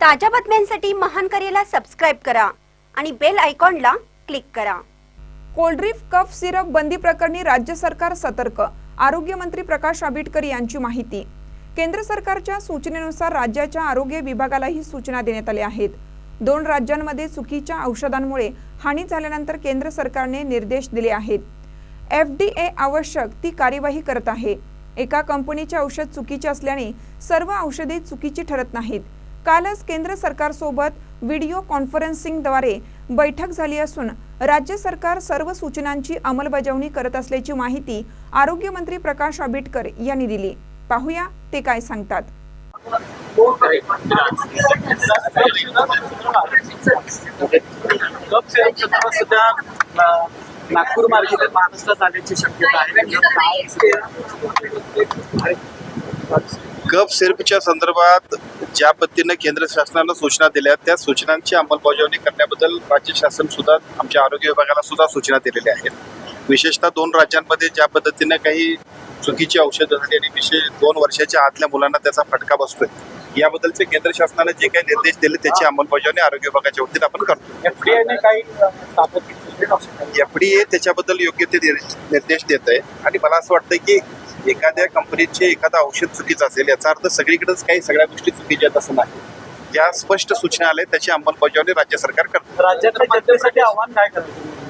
ताज्या बातम्यांसाठी महान करेला सबस्क्राईब करा आणि बेल आयकॉनला क्लिक करा. कोल्ड्रीफ कफ सिरप बंदी प्रकरणी राज्य सरकार सतर्क आरोग्यमंत्री प्रकाश आंबेडकर यांची माहिती. केंद्र सरकारच्या सूचनेनुसार राज्याच्या आरोग्य विभागालाही सूचना देण्यात आल्या आहेत. दोन राज्यांमध्ये चुकीच्या औषधांमुळे हानी झाल्यानंतर केंद्र सरकारने निर्देश दिले आहेत. एफ डी ए आवश्यक ती कार्यवाही करत आहे. एका कंपनीचे औषध चुकीचे असल्याने सर्व औषधे चुकीची ठरत नाहीत. कालच केंद्र सरकारसोबत व्हिडिओ कॉन्फरन्सिंगद्वारे बैठक झाली असून राज्य सरकार सर्व सूचनांची अंमलबजावणी करत असल्याची माहिती आरोग्यमंत्री प्रकाश आंबेडकर यांनी दिली. पाहूया ते काय सांगतात. नागपूर मार्केट महाराष्ट्रात जाण्याची शक्यता आहे कप सिरपच्या संदर्भात ज्या पद्धतीनं केंद्र शासनानं सूचना दिल्या त्या सूचनांची अंमलबजावणी करण्याबद्दल राज्य शासन सुद्धा आमच्या आरोग्य विभागाला सुद्धा सूचना दिलेल्या आहेत. विशेषतः दोन राज्यांमध्ये ज्या पद्धतीनं काही चुकीची औषधं झाली आणि विशेष दोन वर्षाच्या आतल्या मुलांना त्याचा फटका बसतोय याबद्दलचे केंद्र शासनाने जे काही निर्देश दिले त्याची अंमलबजावणी आरोग्य विभागाच्या वतीने आपण करतो. एफडीए त्याच्याबद्दल योग्य ते निर- निर्देश देत आहे आणि मला असं वाटतं की एखाद्या कंपनीचे एखादं औषध चुकीचं असेल याचा अर्थ सगळीकडेच काही सगळ्या गोष्टी चुकीच्या आहेत असं नाही. ज्या स्पष्ट सूचना आल्या त्याची अंमलबजावणी राज्य सरकार करतं. राज्यातल्या जनतेसाठी आव्हान काय करतो?